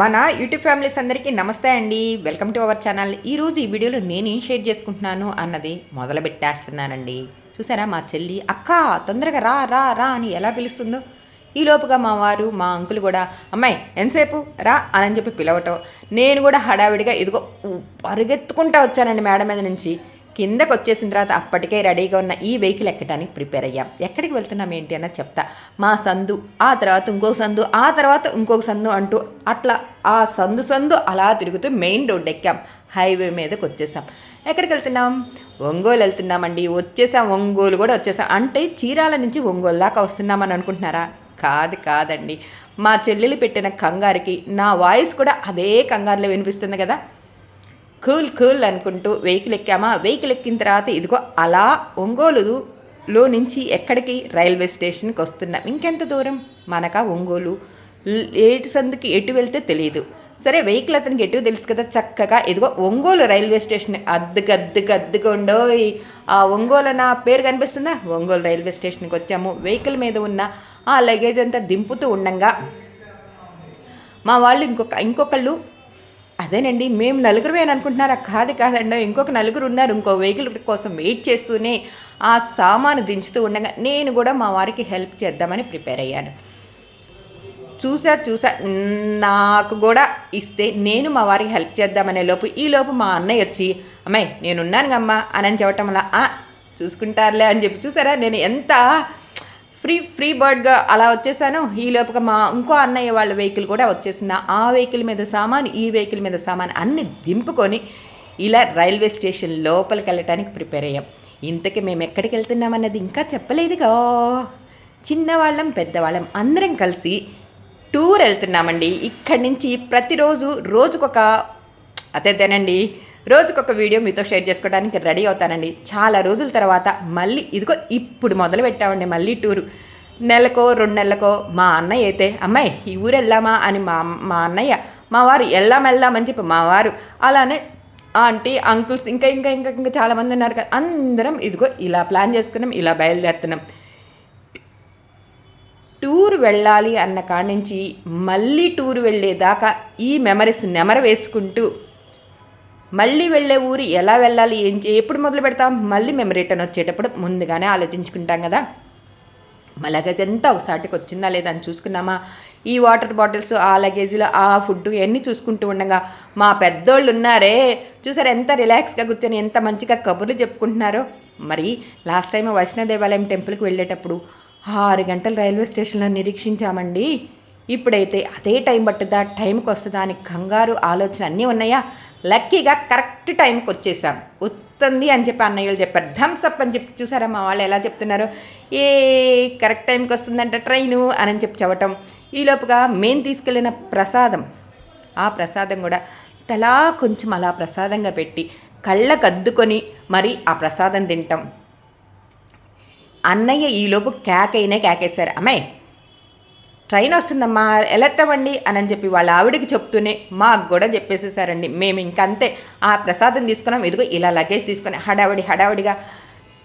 మన YouTube families అందరికీ నమస్తే అండి. Welcome to our channel. ఈరోజు ఈ వీడియోలో నేను ఏం షేర్ చేసుకుంటున్నాను అన్నది మొదలు పెట్టేస్తున్నానండి చూసారా మా చెల్లి అక్క తొందరగా రా రా రా అని ఎలా పిలుస్తుందో. ఈ లోపుగా మా వారు మా అంకుల్ కూడా అమ్మాయి ఎంతసేపు? రా అని చెప్పి పిలవటం. నేను కూడా హడావిడిగా ఇదిగో పరిగెత్తుకుంటా వచ్చానండి మేడం మీద నుంచి. కిందకు వచ్చేసిన తర్వాత అప్పటికే రెడీగా ఉన్న ఈ వెహికల్ ఎక్కడానికి ప్రిపేర్ అయ్యాం. ఎక్కడికి వెళ్తున్నాం ఏంటి అన్నది చెప్తా. మా సందు ఆ తర్వాత ఇంకొక సందు ఆ తర్వాత ఇంకొక సందు అంటూ అట్లా ఆ సందు సందు అలా తిరుగుతూ మెయిన్ రోడ్ ఎక్కాం. హైవే మీదకి వచ్చేసాం ఎక్కడికి వెళ్తున్నాం? ఒంగోలు వెళ్తున్నామండి. వచ్చేసాం ఒంగోలు కూడా వచ్చేసాం. అంటే చీరాల నుంచి ఒంగోలు దాకా వస్తున్నామని అనుకుంటున్నారా? కాదు కాదండి. మా చెల్లెలు పెట్టిన కంగారుకి నా వాయిస్ కూడా అదే కంగారులో వినిపిస్తుంది కదా? కూల్ కూల్ అనుకుంటూ వెహికల్ ఎక్కామా వెహికల్ ఎక్కిన తర్వాత ఇదిగో అలా ఒంగోలులో నుంచి ఎక్కడికి? రైల్వే స్టేషన్కి వస్తున్నాం. ఇంకెంత దూరం? మనక ఒంగోలు? ఏటి ఏటు సందుకి ఎటు వెళ్తే తెలియదు సరే వెహికల్ అతనికి ఎటు తెలుసు కదా? చక్కగా ఇదిగో ఒంగోలు రైల్వే స్టేషన్ అద్దెకు అద్దెకు అద్దెకు ఆ ఒంగోలు నా పేరు కనిపిస్తుందా? ఒంగోలు రైల్వే స్టేషన్కి వచ్చాము. వెహికల్ మీద ఉన్న ఆ లగేజ్ అంతా దింపుతూ ఉండంగా. మా వాళ్ళు ఇంకొక ఇంకొకళ్ళు అదేనండి మేము నలుగురమే అని అనుకుంటున్నారా? కాదు కాదండి. ఇంకొక నలుగురు ఉన్నారు. ఇంకో వెహికల్ కోసం వెయిట్ చేస్తూనే ఆ సామాను దించుతూ ఉండగా నేను కూడా మా వారికి హెల్ప్ చేద్దామని ప్రిపేర్ అయ్యాను. చూసా చూసా. నాకు కూడా ఇస్తే నేను మా వారికి హెల్ప్ చేద్దామనే లోపు ఈ లోపు మా అన్నయ్య వచ్చి అమ్మాయి నేనున్నాను అమ్మా అని అని చెప్పటం వల్ల చూసుకుంటారులే అని చెప్పి చూసారా? నేను ఎంత ఫ్రీ ఫ్రీ బర్డ్గా అలా వచ్చేసాను. ఈ లోపల మా ఇంకో అన్నయ్య వాళ్ళ వెహికల్ కూడా వచ్చేసింది. ఆ వెహికల్ మీద సామాన్ ఈ వెహికల్ మీద సామాన్ అన్ని దింపుకొని ఇలా రైల్వే స్టేషన్ లోపలికి వెళ్ళటానికి ప్రిపేర్ అయ్యాం. ఇంతకీ మేము ఎక్కడికి వెళ్తున్నామన్నది ఇంకా చెప్పలేదుగా. చిన్నవాళ్ళం పెద్దవాళ్ళం అందరం కలిసి టూర్ వెళ్తున్నామండి. ఇక్కడి నుంచి ప్రతిరోజు రోజుకొక అదేదేనండి రోజుకొక వీడియో మీతో షేర్ చేసుకోవడానికి రెడీ అవుతానండి. చాలా రోజుల తర్వాత మళ్ళీ ఇదిగో ఇప్పుడు మొదలు పెట్టామండి మళ్ళీ టూరు. నెలకో రెండు నెలలకో మా అన్నయ్య అయితే అమ్మాయి ఈ ఊరు వెళ్దామా? అని మా మా అన్నయ్య మా వారు వెళ్దాం వెళ్దాం అని చెప్పి మా వారు అలానే ఆంటీ అంకుల్స్ ఇంకా ఇంకా ఇంకా ఇంకా చాలామంది ఉన్నారు కదా అందరం ఇదిగో ఇలా ప్లాన్ చేసుకున్నాం ఇలా బయలుదేరుతున్నాం. టూర్ వెళ్ళాలి అన్న కాడి నుంచి మళ్ళీ టూర్ వెళ్ళేదాకా ఈ మెమరీస్ నెమర వేసుకుంటూ మళ్ళీ వెళ్ళే ఊరు ఎలా వెళ్ళాలి ఏం ఎప్పుడు మొదలు పెడతాం? మళ్ళీ మేము రిటర్న్ వచ్చేటప్పుడు ముందుగానే ఆలోచించుకుంటాం కదా. మా లగేజ్ అంతా ఒకసాటికి వచ్చిందా లేదా అని చూసుకున్నామా? ఈ వాటర్ బాటిల్స్ ఆ లగేజీలో ఆ ఫుడ్ ఇవన్నీ చూసుకుంటూ ఉండగా మా పెద్దోళ్ళు ఉన్నారే చూసారు ఎంత రిలాక్స్గా కూర్చొని ఎంత మంచిగా కబుర్లు చెప్పుకుంటున్నారో? మరి లాస్ట్ టైం వైష్ణవ దేవాలయం టెంపుల్కి వెళ్ళేటప్పుడు ఆరు గంటలు రైల్వే స్టేషన్లో నిరీక్షించామండి. ఇప్పుడైతే అదే టైం పట్టుదా టైంకి వస్తుందా అని కంగారు ఆలోచన అన్నీ ఉన్నాయా? లక్కీగా కరెక్ట్ టైంకి వచ్చేసాం. వస్తుంది అని చెప్పి అన్నయ్యలు చెప్పారు. థమ్స్ అప్ అని చెప్పి చూసారా మా వాళ్ళు ఎలా చెప్తున్నారు? ఏ కరెక్ట్ టైంకి వస్తుందంట ట్రైను అని చెప్పి చెప్పటం. ఈలోపుగా మేము తీసుకెళ్ళిన ప్రసాదం. ఆ ప్రసాదం కూడా తలా కొంచెం అలా ప్రసాదంగా పెట్టి కళ్ళకు అద్దుకొని మరి ఆ ప్రసాదం తింటాం. అన్నయ్య ఈలోపు కేకైనా కేకేశారు. అమ్మాయి ట్రైన్ వస్తుందమ్మా ఎలర్టవండి అని చెప్పి వాళ్ళ ఆవిడకి చెప్తూనే మాకు కూడా చెప్పేసేసారండి మేము ఇంకంతే. ఆ ప్రసాదం తీసుకున్నాం ఎదుగు ఇలా లగేజ్ తీసుకొని హడావిడి హడావిడిగా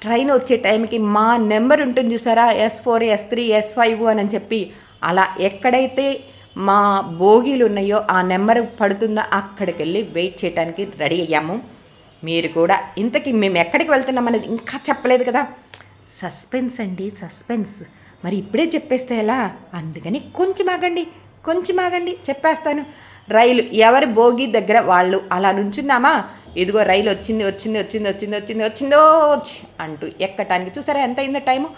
ట్రైన్ వచ్చే టైంకి మా నెంబర్ ఉంటుంది చూసారా? S four S three S five అని చెప్పి అలా ఎక్కడైతే మా బోగీలు ఉన్నాయో ఆ నెంబర్ పడుతుందో అక్కడికి వెళ్ళి వెయిట్ చేయడానికి రెడీ అయ్యాము. మీరు కూడా ఇంతకీ మేము ఎక్కడికి వెళ్తున్నాం అనేది ఇంకా చెప్పలేదు కదా? సస్పెన్స్ అండి సస్పెన్స్ మరి ఇప్పుడే చెప్పేస్తే ఎలా? అందుకని కొంచెం ఆగండి కొంచెం ఆగండి చెప్పేస్తాను. రైలు ఎవరి భోగి దగ్గర వాళ్ళు అలా నుంచున్నామా? ఇదిగో రైలు వచ్చింది వచ్చింది వచ్చింది వచ్చింది వచ్చింది వచ్చిందో వచ్చి అంటూ ఎక్కటానికి చూసారా ఎంత అయిందో టైము?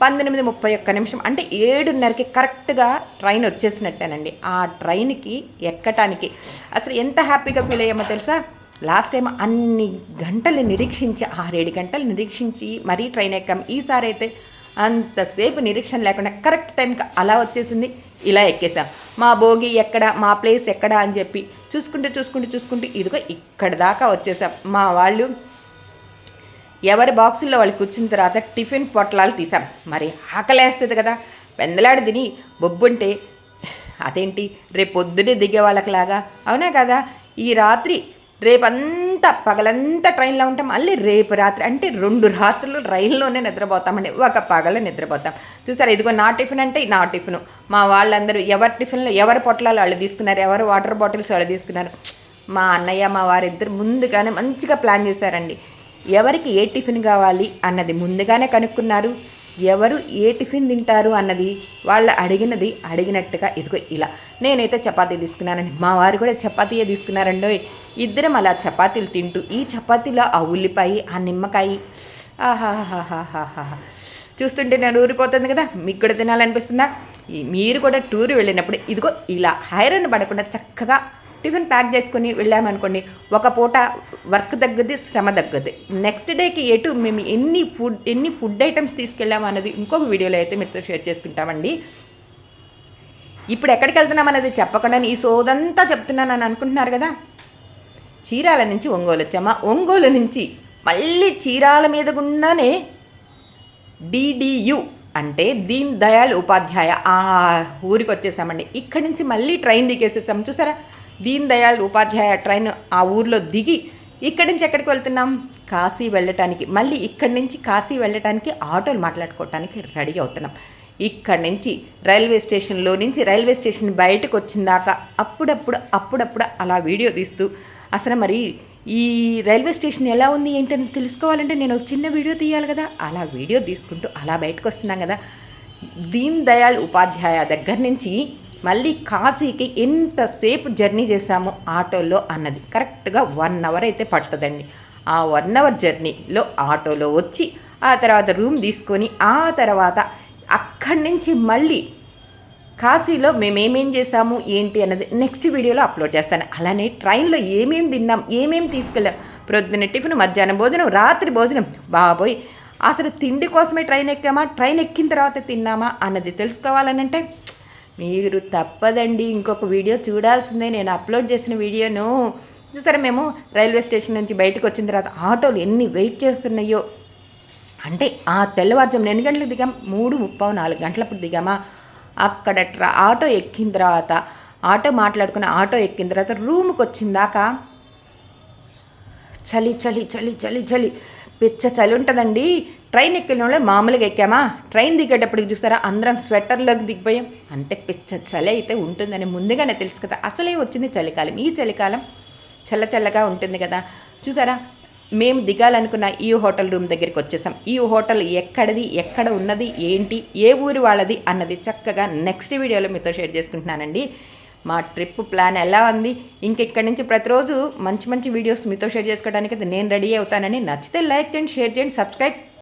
పంతొమ్మిది ముప్పై ఒక్క నిమిషం. అంటే ఏడున్నరకి కరెక్ట్గా ట్రైన్ వచ్చేసినట్టేనండి. ఆ ట్రైన్కి ఎక్కటానికి అసలు ఎంత హ్యాపీగా ఫీల్ అయ్యామో తెలుసా? లాస్ట్ టైం అన్ని గంటలు నిరీక్షించి ఆరేడు గంటలు నిరీక్షించి మరీ ట్రైన్ ఎక్కాం. ఈసారి అయితే అంతసేపు నిరీక్షణ లేకుండా కరెక్ట్ టైంకి అలా వచ్చేసింది. ఇలా ఎక్కేసాం మా భోగి ఎక్కడ మా ప్లేస్ ఎక్కడ అని చెప్పి చూసుకుంటూ చూసుకుంటూ చూసుకుంటూ ఇదిగో ఇక్కడ దాకా వచ్చేసాం మా వాళ్ళు ఎవరి బాక్సుల్లో వాళ్ళు కూర్చున్న తర్వాత టిఫిన్ పొట్లాలు తీసాం మరి ఆకలేస్తుంది కదా. పెందలాడు తిని బొబ్బుంటే అదేంటి? రేపు పొద్దునే దిగే వాళ్ళకిలాగా అవునా కదా? ఈ రాత్రి రేపంతా అంతా పగలంతా ట్రైన్లో ఉంటాం. మళ్ళీ రేపు రాత్రి అంటే రెండు రాత్రులు రైల్లోనే నిద్రపోతామండి. ఒక పగలు నిద్రపోతాం. చూసారా ఇదిగో నా టిఫిన్ అంటే నా టిఫిన్. మా వాళ్ళందరూ ఎవరి టిఫిన్లో ఎవరి పొట్లాలు వాళ్ళు తీసుకున్నారు ఎవరు వాటర్ బాటిల్స్ వాళ్ళు తీసుకున్నారు. మా అన్నయ్య మా వారిద్దరు ముందుగానే మంచిగా ప్లాన్ చేశారండి. ఎవరికి ఏ టిఫిన్ కావాలి అన్నది ముందుగానే కనుక్కున్నారు. ఎవరు ఏ టిఫిన్ తింటారు అన్నది వాళ్ళు అడిగినది అడిగినట్టుగా ఇదిగో ఇలా. నేనైతే చపాతీ తీసుకున్నానండి మా వారు కూడా చపాతీయే తీసుకున్నారండి. ఇద్దరం అలా చపాతీలు తింటూ ఈ చపాతీలో ఆ ఉల్లిపాయ ఆ నిమ్మకాయ ఆహాహాహాహాహా. చూస్తుంటే నేను ఊరిపోతుంది కదా మీకు కూడా తినాలనిపిస్తుందా? మీరు కూడా టూర్ వెళ్ళినప్పుడు ఇదిగో ఇలా హైరన్ పడకుండా చక్కగా టిఫిన్ ప్యాక్ చేసుకుని వెళ్ళామనుకోండి ఒక పూట వర్క్ తగ్గది శ్రమ తగ్గది. నెక్స్ట్ డేకి ఎటు మేము ఎన్ని ఫుడ్ ఎన్ని ఫుడ్ ఐటమ్స్ తీసుకెళ్ళాము అన్నది ఇంకొక వీడియోలో అయితే మీతో షేర్ చేసుకుంటామండి. ఇప్పుడు ఎక్కడికి వెళ్తున్నాం అనేది చెప్పకుండా ఈ సోదంతా చెప్తున్నానని అనుకుంటున్నారు కదా? చీరాల నుంచి ఒంగోలు వచ్చామా? ఒంగోలు నుంచి మళ్ళీ చీరాల మీద గుండానే డిడియు అంటే దీన్ దయాళ్ ఉపాధ్యాయ ఆ ఊరికి వచ్చేసామండి. ఇక్కడి నుంచి మళ్ళీ ట్రైన్ దిగేసేసాం. చూసారా? దీన్ దయాళ్ ఉపాధ్యాయ ట్రైన్ ఆ ఊర్లో దిగి ఇక్కడి నుంచి ఎక్కడికి వెళ్తున్నాం? కాశీ వెళ్ళటానికి. మళ్ళీ ఇక్కడి నుంచి కాశీ వెళ్ళటానికి ఆటోలు మాట్లాడుకోవటానికి రెడీ అవుతున్నాం. ఇక్కడి నుంచి రైల్వే స్టేషన్లో నుంచి రైల్వే స్టేషన్ బయటకు వచ్చిందాక అప్పుడప్పుడు అప్పుడప్పుడు అలా వీడియో తీస్తూ అసలు మరి ఈ రైల్వే స్టేషన్ ఎలా ఉంది ఏంటని తెలుసుకోవాలంటే నేను ఒక చిన్న వీడియో తీయాలి కదా. అలా వీడియో తీసుకుంటూ అలా బయటకు వస్తున్నాం కదా. దీన్ దయాళ్ ఉపాధ్యాయ దగ్గర నుంచి మళ్ళీ కాశీకి ఎంతసేపు జర్నీ చేశాము ఆటోలో అన్నది. కరెక్ట్గా వన్ అవర్ అయితే పడుతుందండి. ఆ వన్ అవర్ జర్నీలో ఆటోలో వచ్చి ఆ తర్వాత రూమ్ తీసుకొని ఆ తర్వాత అక్కడి నుంచి మళ్ళీ కాశీలో మేమేమేం చేసాము ఏంటి అన్నది నెక్స్ట్ వీడియోలో అప్లోడ్ చేస్తాను. అలానే ట్రైన్లో ఏమేమి తిన్నాం ఏమేమి తీసుకెళ్ళాం ప్రొద్దున టిఫిన్ మధ్యాహ్నం భోజనం రాత్రి భోజనం. బాబోయ్! అసలు తిండి కోసమే ట్రైన్ ఎక్కామా ట్రైన్ ఎక్కిన తర్వాత తిన్నామా అన్నది తెలుసుకోవాలనంటే మీరు తప్పదండి ఇంకొక వీడియో చూడాల్సిందే. నేను అప్లోడ్ చేసిన వీడియోను సరే మేము? రైల్వే స్టేషన్ నుంచి బయటకు వచ్చిన తర్వాత ఆటోలు ఎన్ని వెయిట్ చేస్తున్నాయో. అంటే ఆ తెల్లవారుజామున ఎన్ని గంటలకు దిగాం? మూడు ముప్పై నాలుగు గంటలప్పుడు దిగామా? అక్కడ ట్రా ఆటో ఎక్కిన తర్వాత ఆటో మాట్లాడుకుని ఆటో ఎక్కిన తర్వాత రూమ్కి వచ్చిందాక చలి చలి చలి చలి చలి పిచ్చ చలి ఉంటుందండి. ట్రైన్ ఎక్కిన మామూలుగా ఎక్కామా? ట్రైన్ దిగేటప్పటికి చూస్తారా? అందరం స్వెటర్లోకి దిగిపోయాం. అంటే పిచ్చ చలి అయితే ఉంటుందని ముందుగానే తెలుసు కదా. అసలే వచ్చింది చలికాలం. ఈ చలికాలం చల్ల చల్లగా ఉంటుంది కదా. చూసారా? మేము దిగాలనుకున్న ఈ హోటల్ రూమ్ దగ్గరికి వచ్చేసాం. ఈ హోటల్ ఎక్కడిది? ఎక్కడ ఉన్నది? ఏంటి? ఏ ఊరి వాళ్ళది? అన్నది చక్కగా నెక్స్ట్ వీడియోలో మీతో షేర్ చేసుకుంటున్నానండి. మా ట్రిప్ ప్లాన్ ఎలా ఉంది? ఇంకెక్కడి నుంచి ప్రతిరోజు మంచి మంచి వీడియోస్ మీతో షేర్ చేసుకోవడానికి నేను రెడీ అవుతానని నచ్చితే లైక్ చేయండి షేర్ చేయండి సబ్స్క్రైబ్